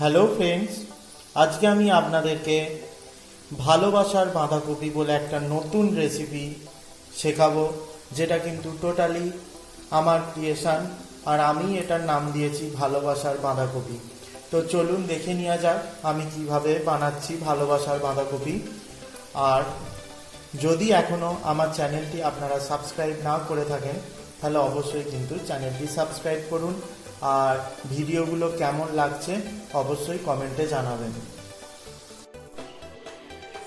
Hello friends আজকে আমি আপনাদেরকে ভালোবাসার বাঁধাকপি বলে একটা নতুন রেসিপি শেখাবো, যেটা কিন্তু টোটালি আমার ক্রিয়েশন আর আমি এটার নাম দিয়েছি ভালোবাসার বাঁধাকপি। তো চলুন দেখে নেওয়া যাক আমি কীভাবে বানাচ্ছি ভালোবাসার বাঁধাকপি। আর যদি এখনও আমার চ্যানেলটি আপনারা সাবস্ক্রাইব না করে থাকেন, তাহলে অবশ্যই কিন্তু চ্যানেলটি সাবস্ক্রাইব করুন আর ভিডিওগুলো কেমন লাগছে অবশ্যই কমেন্টে জানাবেন।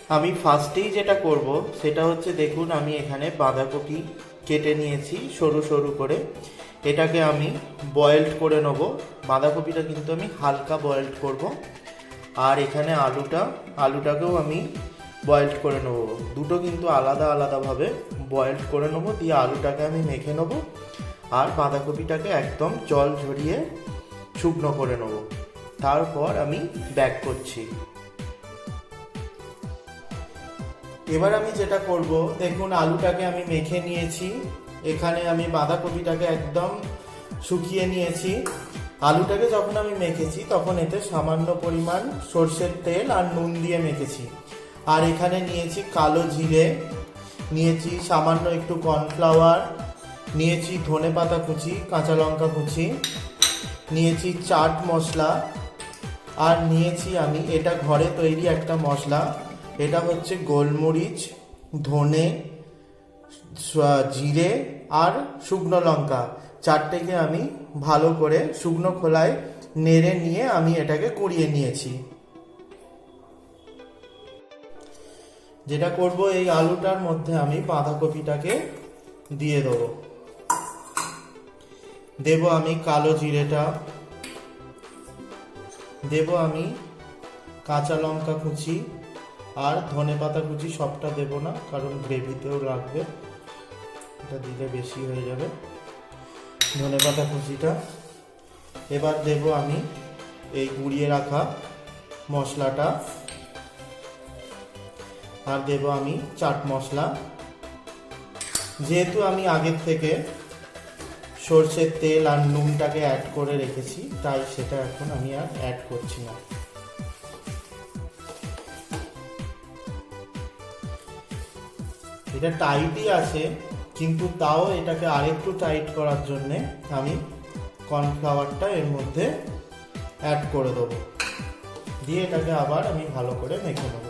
আমি ফার্স্টেই যেটা করব, সেটা হচ্ছে দেখুন, আমি এখানে বাঁধাকপি কেটে নিয়েছি সরু সরু করে। এটাকে আমি বয়েলড করে নেব। বাঁধাকপিটা কিন্তু আমি হালকা বয়েলড করব। আর এখানে আলুটা, আলুটাকেও আমি বয়েলড করে নেব। দুটো কিন্তু আলাদা আলাদাভাবে বয়েলড করে নেব। দিয়ে আলুটাকে আমি মেখে নেব। আর বাঁধাকপিটাকে একদম জল ঝরিয়ে শুকনো করে নেব। তারপর আমি ব্যাক করছি। এবার আমি যেটা করব, দেখুন আলুটাকে আমি মেখে নিয়েছি। এখানে আমি বাঁধাকপিটাকে একদম শুকিয়ে নিয়েছি। আলুটাকে যখন আমি মেখেছি, তখন এতে সামান্য পরিমাণ সর্ষের তেল আর নুন দিয়ে মেখেছি। আর এখানে নিয়েছি কালো জিরে, নিয়েছি সামান্য একটু কর্নফ্লাওয়ার নিয়েছি ধনে পাতা কুচি, কাঁচা লঙ্কা কুচি, নিয়েছি চাট মশলা, আর নিয়েছি আমি, এটা ঘরে তৈরি একটা মশলা, এটা হচ্ছে গোলমরিচ, ধনে জিরে আর শুকনো লঙ্কা। চারটেকে আমি ভালো করে শুকনো খোলায় নেড়ে নিয়ে আমি এটাকে কুড়িয়ে নিয়েছি। যেটা করব, এই আলুটার মধ্যে আমি বাঁধাকপিটাকে দিয়ে দেবো। দেব আমি কালো জিরেটা। দেব আমি কাঁচা লঙ্কা কুচি আর ধনে পাতা কুচি সবটা দেব না, কারণ গ্রেভিতেও লাগবে। এটা দিলে বেশি হয়ে যাবে ধনে পাতা কুচিটা। এবার দেব আমি এই গুঁড়িয়ে রাখা মশলাটা। আর দেব আমি চাট মশলা। যেহেতু আমি আগের থেকে সর্ষের তেল আর নুনটাকে অ্যাড করে রেখেছি, তাই সেটা এখন আমি আর অ্যাড করছি না। এটা টাইটই আছে, কিন্তু তাও এটাকে আরেকটু টাইট করার জন্যে আমি কর্নফ্লাওয়ারটা এর মধ্যে অ্যাড করে দেবো। দিয়ে এটাকে আবার আমি ভালো করে মেখে নেব।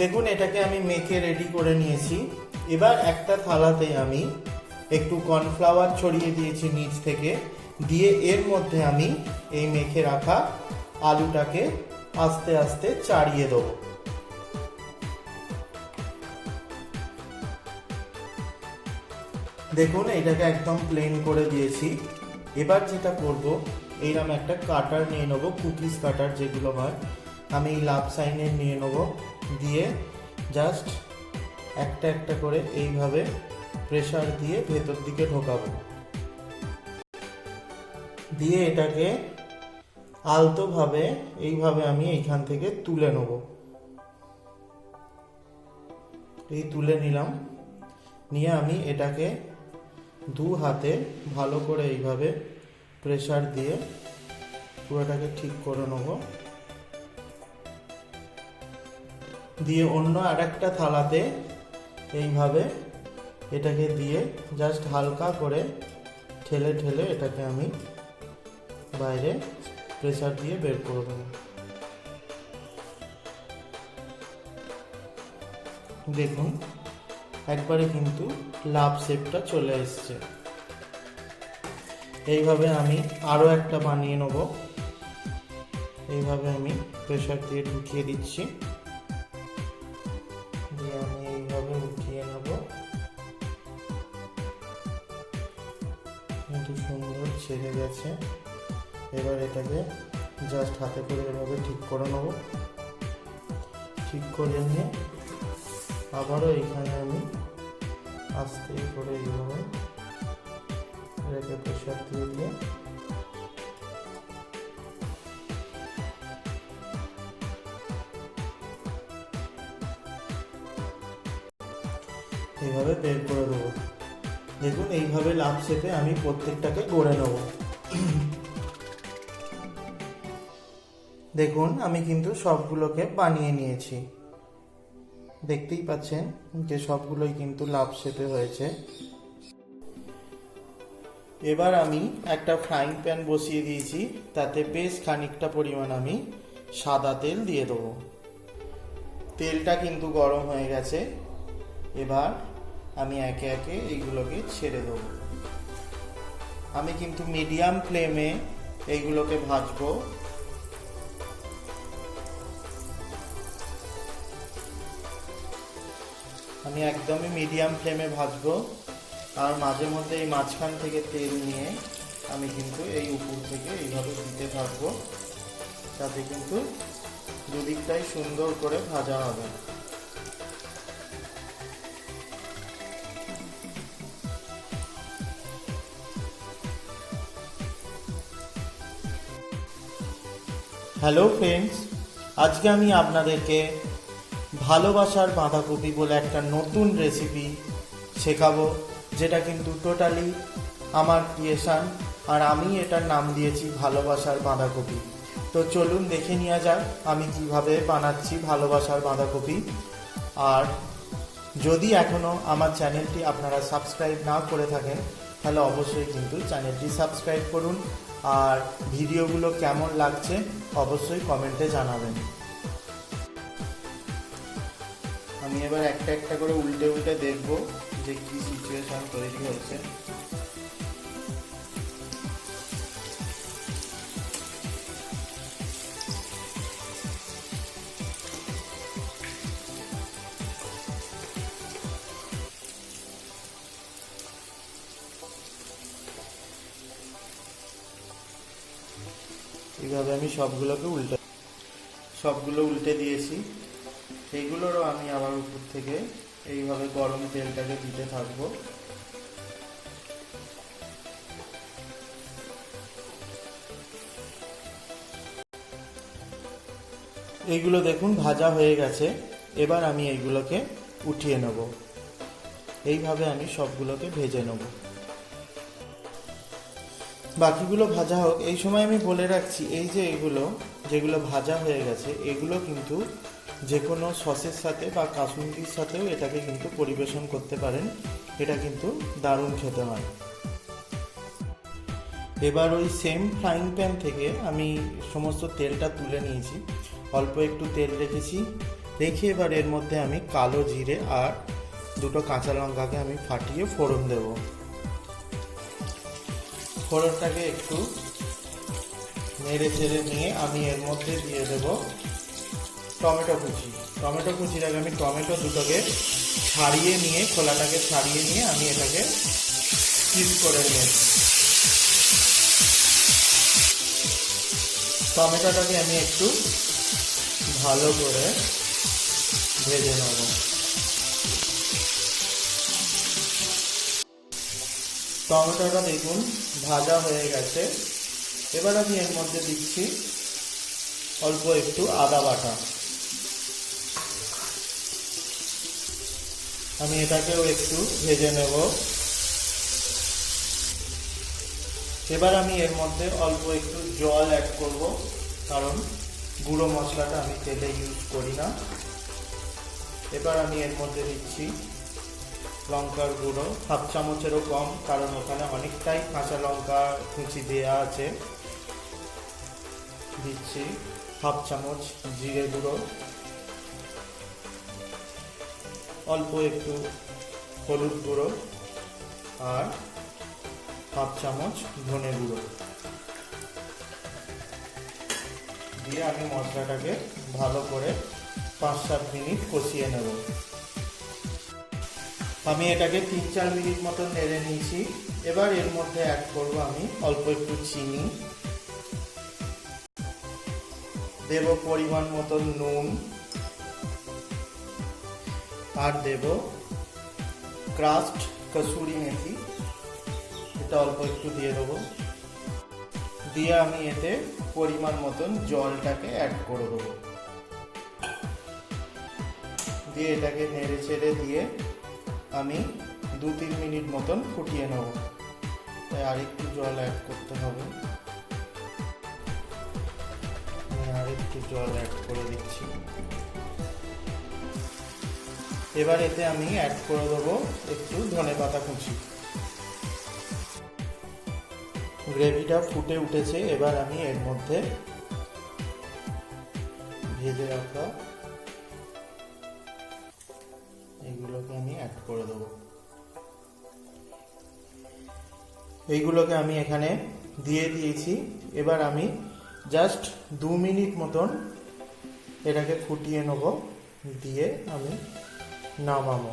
দেখুন, এটাকে আমি মেখে রেডি করে নিয়েছি। এবার একটা থালাতে আমি একটু কর্নফ্লাওয়ার ছড়িয়ে দিয়েছি নিচ থেকে। দিয়ে এর মধ্যে আমি এই মেখে রাখা আলুটাকে আস্তে আস্তে চাড়িয়ে দেবো। দেখুন, এটাকে একদম প্লেন করে দিয়েছি। এবার যেটা করব, এইরকম একটা কাটার নিয়ে নেব, কুকিজ কাটার যেগুলো হয়। আমি লাভ সাইনের নিয়ে নেব। দিয়ে জাস্ট একটা একটা করে এইভাবে প্রেসার দিয়ে ভেতর দিকে ঢোকাবো। দিয়ে এটাকে আলতোভাবে এইভাবে আমি এইখান থেকে তুলে নেব। এই তুলে নিলাম। নিয়ে আমি এটাকে দু হাতে ভালো করে এইভাবে প্রেসার দিয়ে পুরোটাকে ঠিক করে নেব। দিয়ে অন্য আরেকটা থালাতে এইভাবে এটাকে দিয়ে জাস্ট হালকা করে ঠেলে ঠেলে এটাকে আমি বাইরে প্রেসার দিয়ে বের করে দেবো। দেখুন, একবারে কিন্তু লাভ শেপটা চলে এসছে। এইভাবে আমি আরও একটা বানিয়ে নেব। এইভাবে আমি প্রেসার দিয়ে ঢুকিয়ে দিচ্ছি। এবার এটাকে জাস্ট হাতে করে এভাবে ঠিক করে নেব। ঠিক করে নিয়ে আবারও এখানে আমি আস্তে করে এইভাবে এটাকে প্রেশার দিয়ে দিয়ে এইভাবে বের করে দেবো। দেখুন, এইভাবে লাভ শেপে আমি প্রত্যেকটাকে গড়ে নেব। দেখুন, আমি কিন্তু সবগুলোকে বানিয়ে নিয়েছি। দেখতেই পাচ্ছেন যে সবগুলোই কিন্তু লাভ শেপে হয়েছে। এবার আমি একটা ফ্রাইং প্যান বসিয়ে দিয়েছি, তাতে বেশ খানিকটা পরিমাণ আমি সাদা তেল দিয়ে দেবো। তেলটা কিন্তু গরম হয়ে গেছে। এবার আমি একে একে এইগুলোকে ছেড়ে দেবো। আমি কিন্তু মিডিয়াম ফ্লেমে এইগুলোকে ভাজবো। আমি একদমই মিডিয়াম ফ্লেমে ভাজবো। আর মাঝে মধ্যে এই মাঝখান থেকে তেল নিয়ে আমি কিন্তু এই উপর থেকে এইভাবে দিতে থাকব। তাতে কিন্তু দুদিকটাই সুন্দর করে ভাজা হবে। হ্যালো ফ্রেন্ডস আজকে আমি আপনাদেরকে ভালোবাসার বাঁধাকপি বলে একটা নতুন রেসিপি শেখাবো, যেটা কিন্তু টোটালি আমার ক্রিয়েশন আর আমি এটার নাম দিয়েছি ভালোবাসার বাঁধাকপি। তো চলুন দেখে নেওয়া যাক আমি কীভাবে বানাচ্ছি ভালোবাসার বাঁধাকপি। আর যদি এখনও আমার চ্যানেলটি আপনারা সাবস্ক্রাইব না করে থাকেন, তাহলে অবশ্যই কিন্তু চ্যানেলটি সাবস্ক্রাইব করুন। আর ভিডিওগুলো কেমন লাগছে অবশ্যই কমেন্টে জানাবেন। আমি এবার একটা একটা করে উল্টে উল্টে দেখব যে কি সিচুয়েশন তৈরি হয়েছে। এইভাবে আমি সবগুলোকে উল্টে সবগুলো উল্টে দিয়েছি। এইগুলোরও আমি আবার উপর থেকে এইভাবে গরম তেলটাকে দিতে থাকব। এইগুলো দেখুন, ভাজা হয়ে গেছে। এবার আমি এইগুলোকে উঠিয়ে নেব। এইভাবে আমি সবগুলোকে ভেজে নেব। বাকিগুলো ভাজা হোক, এই সময় আমি বলে রাখছি, এই যে এগুলো, যেগুলো ভাজা হয়ে গেছে, এগুলো কিন্তু যে কোনো সসের সাথে বা কাসুন্দির সাথেও এটাকে কিন্তু পরিবেশন করতে পারেন। এটা কিন্তু দারুণ খেতে হয়। এবার ওই সেম ফ্রাইং প্যান থেকে আমি সমস্ত তেলটা তুলে নিয়েছি। অল্প একটু তেল রেখেছি। রেখে এবার এর মধ্যে আমি কালো জিরে আর দুটো কাঁচা লঙ্কাকে আমি ফাটিয়ে ফোড়ন দেব। ফোড়নটাকে একটু নেড়ে চেড়ে নিয়ে আমি এর মধ্যে দিয়ে দেব। টমেটো কুচি। টমেটো আগে আমি টমেটো দুটোকে ছাড়িয়ে নিয়ে, খোলাটাকে ছাড়িয়ে নিয়ে আমি এটাকে পিস করে নিয়েছি টমেটোটাকে আমি একটু ভালো করে ভেজে নেব। টমেটোটা দেখুন ভাজা হয়ে গেছে। এবার আমি এর মধ্যে দিচ্ছি অল্প একটু আদা বাটা। আমি এটাকেও একটু ভেজে নেব। এবার আমি এর মধ্যে অল্প একটু জল অ্যাড করব, কারণ গুঁড়ো মশলাটা আমি তেলে ইউজ করি না। এবার আমি এর মধ্যে দিচ্ছি লঙ্কার গুঁড়ো, হাফ চামচেরও কম, কারণ ওখানে অনেকটাই কাঁচা লঙ্কা কুচি দেওয়া আছে। দিচ্ছি হাফ চামচ জিরে গুঁড়ো। অল্প একটু হলুদ গুঁড়ো আর হাফ চামচ ধনে গুঁড়ো। দিয়ে আমি মশলাটাকে ভালো করে পাঁচ সাত মিনিট কষিয়ে নেব। আমি এটাকে তিন চার মিনিট মতো নেড়ে নিয়েছি। এবার এর মধ্যে অ্যাড করব আমি অল্প একটু চিনি। দেব পরিমাণ মতো নুন। আর দেব ক্রাস্ট কসুরি মেথি এটা অল্প একটু দিয়ে দেবো দিয়ে আমি এতে পরিমাণ মতন জলটাকে অ্যাড করে দেবো দিয়ে এটাকে নেড়ে ছেড়ে দিয়ে আমি দু তিন মিনিট মতন ফুটিয়ে নেব তাই আরেকটু জল অ্যাড করতে হবে আরেকটু জল অ্যাড করে দিচ্ছি এবার এতে আমি অ্যাড করে দেবো একটু ধনে পাতা কুচি। গ্রেভিটা ফুটে উঠেছে, এবার আমি এর মধ্যে ভেজে রাখা এইগুলোকে আমি অ্যাড করে দেবো। এইগুলোকে আমি এখানে দিয়ে দিয়েছি। এবার আমি জাস্ট দু মিনিট মতন এটাকে ফুটিয়ে নেব। দিয়ে আমি নামাবো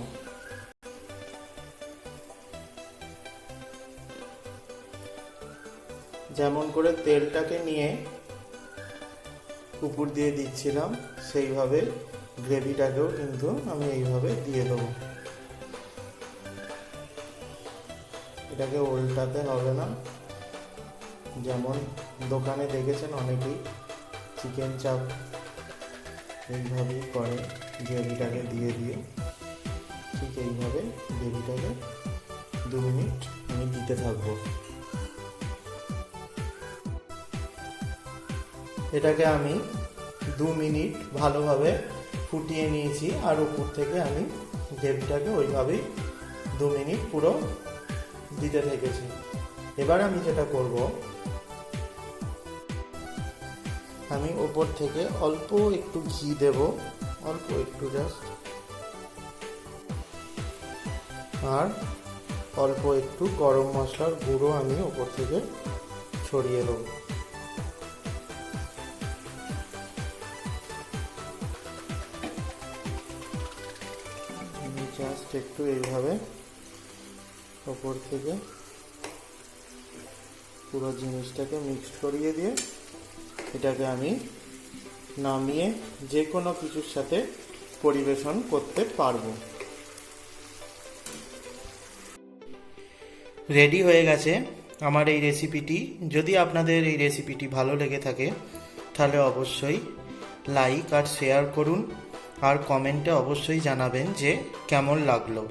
যেমন করে তেলটাকে নিয়ে কুকুর দিয়ে দিচ্ছিলাম, সেইভাবে গ্রেভিটাকেও কিন্তু আমি এইভাবে দিয়ে দেবো। এটাকে উল্টাতে হবে না। যেমন দোকানে দেখেছেন অনেকেই চিকেন চাপ এইভাবেই করে গ্রেভিটাকে দিয়ে দিয়ে। ঠিক এইভাবে গ্রেভিটাকে দু মিনিট আমি দিতে থাকব। এটাকে আমি দু মিনিট ভালোভাবে ফুটিয়ে নিয়েছি আর উপর থেকে আমি গ্রেভিটাকে ওইভাবেই দু মিনিট পুরো দিতে থেকেছি। এবার আমি যেটা করব, আমি ওপর থেকে অল্প একটু ঘি দেব, অল্প একটু জাস্ট আর অল্প একটু গরম মশলার গুঁড়ো আমি ওপর থেকে ছড়িয়ে দেবো। জাস্ট একটু এইভাবে ওপর থেকে পুরো জিনিসটাকে মিক্স করিয়ে দিয়ে এটাকে আমি নামিয়ে যে কোনো কিছুর সাথে পরিবেশন করতে পারব। রেডি হয়ে গেছে আমার এই রেসিপিটি যদি আপনাদের এই রেসিপিটি ভালো লেগে থাকে, তাহলে অবশ্যই লাইক আর শেয়ার করুন। আর কমেন্টে অবশ্যই জানাবেন যে কেমন লাগল।